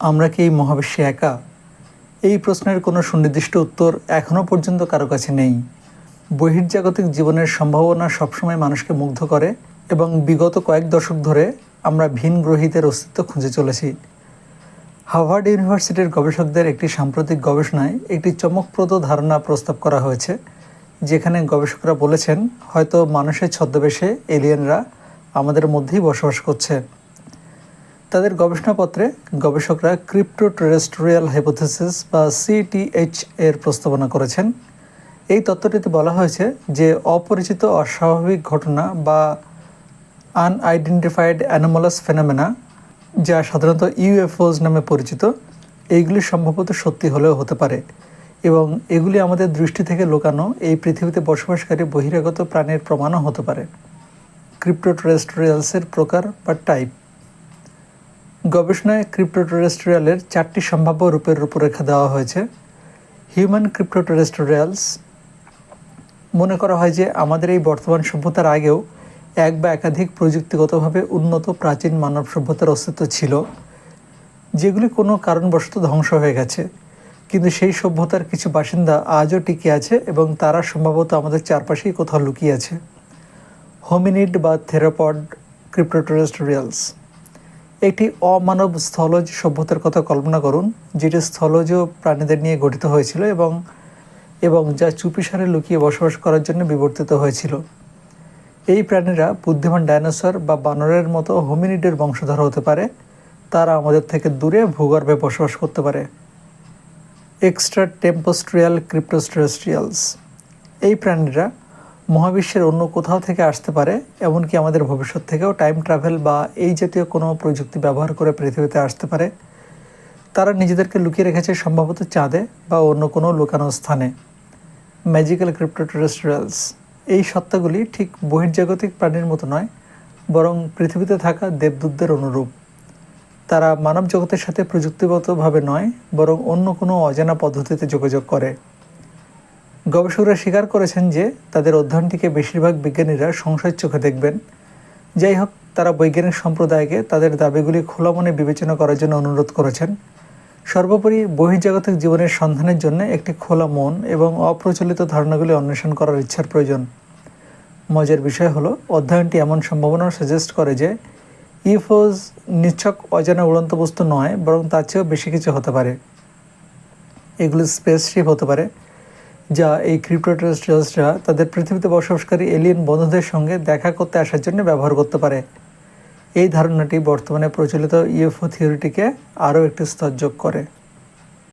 আমরা কি এই মহাবিশ্বে একা? এই প্রশ্নের কোনো সুনির্দিষ্ট উত্তর এখনও পর্যন্ত কারও কাছে নেই। বহির্জাগতিক জীবনের সম্ভাবনা সবসময় মানুষকে মুগ্ধ করে এবং বিগত কয়েক দশক ধরে আমরা ভিন গ্রহীদের অস্তিত্ব খুঁজে চলেছি। হার্ভার্ড ইউনিভার্সিটির গবেষকদের একটি সাম্প্রতিক গবেষণায় একটি চমকপ্রদ ধারণা প্রস্তাব করা হয়েছে, যেখানে গবেষকরা বলেছেন, হয়তো মানুষের ছদ্মবেশে এলিয়েনরা আমাদের মধ্যেই বসবাস করছে। তাদের গবেষণাপত্রে গবেষকরা ক্রিপ্টো টেরেস্ট্রিয়াল হাইপোথেসিস বা সিটিএইচ এর প্রস্তাবনা করেছেন। এই তত্ত্বটিতে বলা হয়েছে যে অপরিচিত অস্বাভাবিক ঘটনা বা আনআইডেন্টিফাইড অ্যানোমালাস ফেনোমেনা, যা সাধারণত ইউএফওজ নামে পরিচিত এইগুলি সম্ভবত সত্যি হলেও হতে পারে এবং এগুলি আমাদের দৃষ্টি থেকে লুকানো এই পৃথিবীতে বসবাসকারী বহিরাগত প্রাণীর প্রমাণও হতে পারে। ক্রিপ্টো ক্রিপ্টোটেরেস্ট্রিয়ালসের প্রকার বা টাইপ। গবেষণায় ক্রিপ্টো ক্রিপ্টোটেরেস্ট্রিয়ালের চারটি সম্ভাব্য রূপের রূপরেখা দেওয়া হয়েছে। হিউম্যান ক্রিপ্টো ক্রিপ্টোটেরেস্ট্রিয়ালস মনে করা হয় যে আমাদের এই বর্তমান সভ্যতার আগেও এক বা একাধিক প্রযুক্তিগতভাবে উন্নত প্রাচীন মানব সভ্যতার অস্তিত্ব ছিল, যেগুলি কোনো কারণবশত ধ্বংস হয়ে গেছে। কিন্তু সেই সভ্যতার কিছু বাসিন্দা আজও টিকে আছে এবং তারা সম্ভবত আমাদের চারপাশেই কোথাও লুকিয়ে আছে। হোমিনিড বা থেরাপড ক্রিপ্টোটেরেস্ট্রিয়ালস একটি অমানব স্থলজ সভ্যতার কথা কল্পনা করুন, যেটি স্থলজ প্রাণীদের নিয়ে গঠিত হয়েছিল এবং এবং যা চুপিসারে লুকিয়ে বসবাস করার জন্য বিবর্তিত হয়েছিল। এই প্রাণীরা বুদ্ধিমান ডাইনোসর বা বানরের মতো হোমিনিডের বংশধর হতে পারে। তারা আমাদের থেকে দূরে ভূগর্ভে বসবাস করতে পারে। এক্সট্রা টেম্পোস্ট্রিয়াল ক্রিপ্টোস্ট্রেস্ট্রিয়ালস এই প্রাণীরা মহাবিশ্বের অন্য কোথাও থেকে আসতে পারে, এমনকি আমাদের ভবিষ্যৎ থেকেও টাইম ট্রাভেল বা এই জাতীয় কোনো প্রযুক্তি ব্যবহার করে পৃথিবীতে আসতে পারে। তারা নিজেদেরকে লুকিয়ে রেখেছে সম্ভবত চাঁদে বা অন্য কোনো লুকানো স্থানে। ম্যাজিক্যাল ক্রিপ্টোটেরেস্ট্রিয়ালস এই সত্তাগুলি ঠিক বহির্জাগতিক প্রাণীর মতো নয়, বরং পৃথিবীতে থাকা দেবদূতদের অনুরূপ। তারা মানব জগতের সাথে প্রযুক্তিগতভাবে নয়, বরং অন্য কোনো অজানা পদ্ধতিতে যোগাযোগ করে। গবেষকরা স্বীকার করেছেন যে তাদের অধ্যয়নটিকে বেশিরভাগ বিজ্ঞানীরা সংশয়ের চোখে দেখবেন। যাই হোক তারা বৈজ্ঞানিক সম্প্রদায়কে তাদের দাবিগুলি খোলা মনে বিবেচনা করার জন্য অনুরোধ করেছেন। সর্বোপরি বহির্জাগতিক জীবনের সন্ধানের জন্য একটি খোলা মন এবং অপ্রচলিত ধারণাগুলি অন্বেষণ করার ইচ্ছার প্রয়োজন। মজার বিষয় হলো, অধ্যয়নটি এমন সম্ভাবনাও সাজেস্ট করে যে ইউফোজ নিচ্ছক অজানা উড়ন্ত বস্তু নয়, বরং তার চেয়েও বেশি কিছু হতে পারে। এগুলি স্পেসশিপ হতে পারে। যা এই ক্রিপ্টোটেরেস্ট্রিয়ালসরা তাদের পৃথিবীতে বসবাসকারী এলিয়েন বন্ধুদের সঙ্গে দেখা করতে আসার জন্য ব্যবহার করতে পারে। এই ধারণাটি বর্তমানে প্রচলিত ইউএফও থিওরিটিকে আরও একটি স্তর যোগ করে।